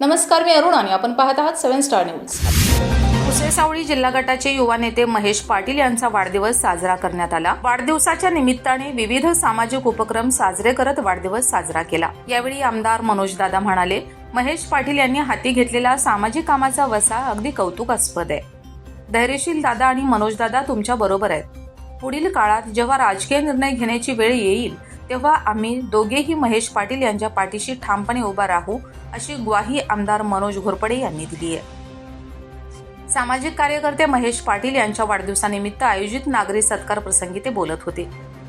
नमस्कार मी अरुण आणि आपण पाहत आहात सेव्हन स्टार न्यूज. कुसेसावळी जिल्हा गटाचे युवा नेते महेश पाटील यांचा वाढदिवस साजरा करण्यात आला. वाढदिवसाच्या निमित्ताने विविध सामाजिक उपक्रम साजरे करत वाढदिवस साजरा केला. यावेळी आमदार मनोजदादा म्हणाले महेश पाटील यांनी हाती घेतलेला सामाजिक कामाचा वसा अगदी कौतुकास्पद आहे. धैर्यशील दादा आणि मनोजदादा तुमच्या बरोबर आहेत. पुढील काळात जेव्हा राजकीय निर्णय घेण्याची वेळ येईल तेव्हा आम्ही दोघेही महेश पाटील यांच्या पाठीशी ठामपणे उभा राहू अशी ग्वाही आमदार मनोज घोरपडे यांनी दिली आहे. सामाजिक कार्यकर्ते महेश पाटील यांच्या वाढदिवसानिमित्त आयोजित नागरी सत्कार प्रसंगी ते बोलत होते.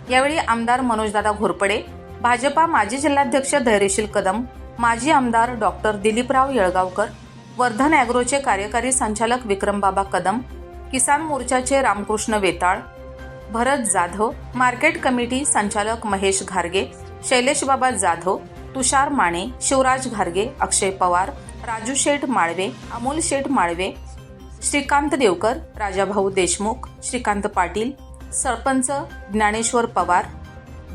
यावेळी आमदार मनोजदादा घोरपडे भाजपा माजी जिल्हाध्यक्ष धैर्यशील कदम माजी आमदार डॉक्टर दिलीपराव येळगावकर वर्धन अॅग्रोचे कार्यकारी संचालक विक्रमबाबा कदम किसान मोर्चाचे रामकृष्ण वेताळ भरत जाधव मार्केट कमिटी संचालक महेश घारगे शैलेश बाबा जाधव तुषार माने शिवराज घारगे अक्षय पवार राजू शेठ माळवे अमोल शेठ माळवे श्रीकांत देवकर राजाभाऊ देशमुख श्रीकांत पाटील सरपंच ज्ञानेश्वर पवार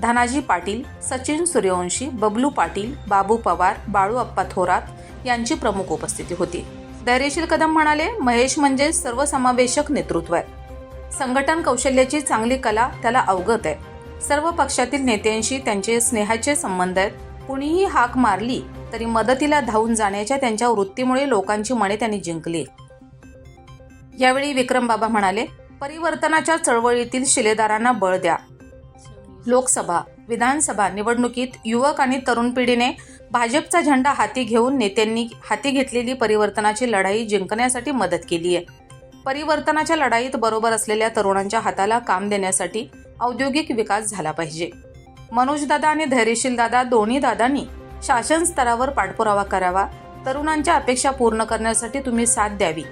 धनाजी पाटील सचिन सूर्यवंशी बबलू पाटील बाबू पवार बाळू अप्पा थोरात यांची प्रमुख उपस्थिती होती. धैर्यशील कदम म्हणाले महेश म्हणजे सर्वसमावेशक नेतृत्व आहे. संघटन कौशल्याची चांगली कला त्याला अवगत आहे. सर्व पक्षातील नेत्यांशी त्यांचे स्नेहाचे संबंध आहेत. कुणीही हाक मारली तरी मदतीला धावून जाण्याच्या त्यांच्या वृत्तीमुळे लोकांची मने त्यांनी जिंकली. यावेळी विक्रम बाबा म्हणाले परिवर्तनाच्या चळवळीतील शिलेदारांना बळ द्या. लोकसभा विधानसभा निवडणुकीत युवक आणि तरुण पिढीने भाजपचा झेंडा हाती घेऊन नेत्यांनी हाती घेतलेली परिवर्तनाची लढाई जिंकण्यासाठी मदत केली आहे. परिवर्तनाच्या लढाईत बरोबर असलेल्या तरुणांच्या हाताला काम देण्यासाठी औद्योगिक विकास झाला पाहिजे. मनोजदादा आणि धैर्यशील दादा दोन्ही दादांनी शासन स्तरावर पाठपुरावा करावा तरुणांच्या अपेक्षा पूर्ण करण्यासाठी तुम्ही साथ द्यावी.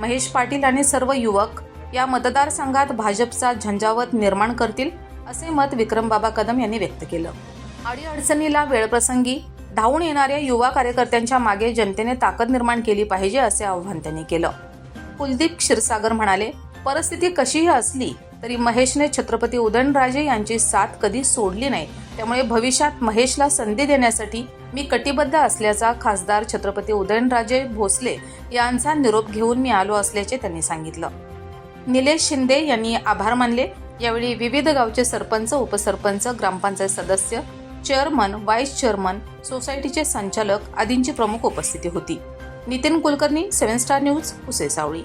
महेश पाटील आणि सर्व युवक या मतदारसंघात भाजपचा झंझावत निर्माण करतील असे मत विक्रमबाबा कदम यांनी व्यक्त केलं. अडीअडचणीला वेळप्रसंगी धावून येणाऱ्या युवा कार्यकर्त्यांच्या मागे जनतेने ताकद निर्माण केली पाहिजे असे आव्हान त्यांनी केलं. कुलदीप क्षीरसागर म्हणाले परिस्थिती कशीही असली तरी महेशने छत्रपती उदयनराजे यांची साथ कधी सोडली नाही. त्यामुळे भविष्यात महेशला संधी देण्यासाठी मी कटिबद्ध असल्याचा खासदार छत्रपती उदयनराजे भोसले यांचा निरोप घेऊन मी आलो असल्याचे त्यांनी सांगितलं. निलेश शिंदे यांनी आभार मानले. यावेळी विविध गावचे सरपंच उपसरपंच ग्रामपंचायत सदस्य चेअरमन व्हाईस चेअरमन सोसायटीचे संचालक आदींची प्रमुख उपस्थिती होती. Nitin Kulkarni seven star news उसे सावळी.